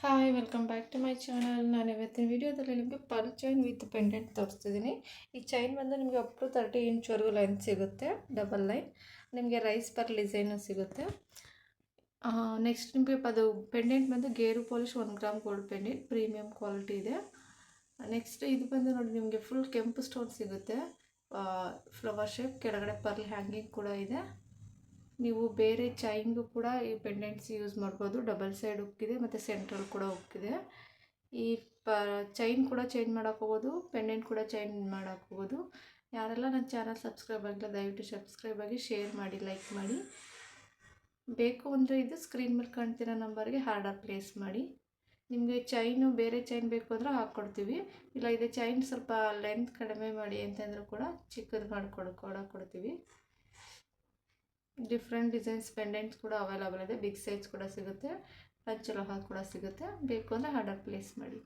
Hi welcome back to my channel ನಾನು ಇವತ್ತಿನ ವೀಡಿಯೋದಲ್ಲಿ ನಿಮಗೆ ಪರ್ ಚೈನ್ ವಿತ್ ಪೆಂಡೆಂಟ್ ತೋರಿಸ್ತಿದ್ದೀನಿ. ಈ ಚೈನ್ ಬಂದು ನಿಮಗೆ ಅಪ್ ಟು ತರ್ಟಿ ಇಂಚ್ವರೆಗೂ ಲೈನ್ ಸಿಗುತ್ತೆ ಡಬಲ್ ಲೈನ್ ನಿಮಗೆ ರೈಸ್ ಪರ್ ಡಿಸೈನು ಸಿಗುತ್ತೆ. ನೆಕ್ಸ್ಟ್ ನಿಮಗೆ ಅದು ಪೆಂಡೆಂಟ್ ಬಂದು ಗೇರು polish one gram gold pendant premium quality ಇದೆ. ನೆಕ್ಸ್ಟ್ ಇದು ಬಂದು ನೋಡಿ ನಿಮಗೆ ಫುಲ್ ಕೆಂಪು ಸ್ಟೋನ್ ಸಿಗುತ್ತೆ. ಫ್ಲವರ್ ಶೇಪ್ ಕೆಳಗಡೆ ಪರ್ಲ್ ಹ್ಯಾಂಗಿಂಗ್ ಕೂಡ ಇದೆ. ನೀವು ಬೇರೆ ಚೈನ್ಗೂ ಕೂಡ ಈ ಪೆಂಡೆಂಟ್ಸ್ ಯೂಸ್ ಮಾಡ್ಬೋದು. ಡಬಲ್ ಸೈಡ್ ಉಕ್ಕಿದೆ ಮತ್ತು ಸೆಂಟ್ರಲ್ ಕೂಡ ಉಕ್ಕಿದೆ. ಈ ಪ ಚೈನ್ ಕೂಡ ಚೇಂಜ್ ಮಾಡೋಕ್ಕೋಬೋದು ಪೆಂಡೆಂಟ್ ಕೂಡ ಚೇಂಜ್ ಮಾಡೋಕ್ಕೋಬೋದು ಯಾರೆಲ್ಲ ನನ್ನ ಚಾನಲ್ ಸಬ್ಸ್ಕ್ರೈಬ್ ಆಗಿಲ್ಲ, ದಯವಿಟ್ಟು ಸಬ್ಸ್ಕ್ರೈಬ್ ಆಗಿ, ಶೇರ್ ಮಾಡಿ, ಲೈಕ್ ಮಾಡಿ. ಬೇಕು ಅಂದರೆ ಇದು ಸ್ಕ್ರೀನ್ ಮೇಲೆ ಕಾಣ್ತಿರೋ ನಂಬರ್ಗೆ ಆರ್ಡರ್ ಪ್ಲೇಸ್ ಮಾಡಿ. ನಿಮಗೆ ಚೈನು, ಬೇರೆ ಚೈನ್ ಬೇಕು ಅಂದರೆ ಹಾಕ್ಕೊಡ್ತೀವಿ ಇಲ್ಲ, ಇದೆ ಚೈನ್ ಸ್ವಲ್ಪ ಲೆಂತ್ ಕಡಿಮೆ ಮಾಡಿ ಅಂತಂದರೂ ಕೂಡ ಚಿಕ್ಕದು ಮಾಡಿಕೊಡು, ಕೂಡ ಕೊಡ್ತೀವಿ. ಡಿಫ್ರೆಂಟ್ ಡಿಸೈನ್ಸ್ ಪೆಂಡೆಂಟ್ಸ್ ಕೂಡ ಅವೈಲಬಲ್ ಇದೆ. ಬಿಗ್ ಸೈಜ್ ಕೂಡ ಸಿಗುತ್ತೆ. ಪಂಚಲೋಹ ಕೂಡ ಸಿಗುತ್ತೆ. ಬೇಕು ಅಂದರೆ ಆರ್ಡರ್ ಪ್ಲೇಸ್ ಮಾಡಿ.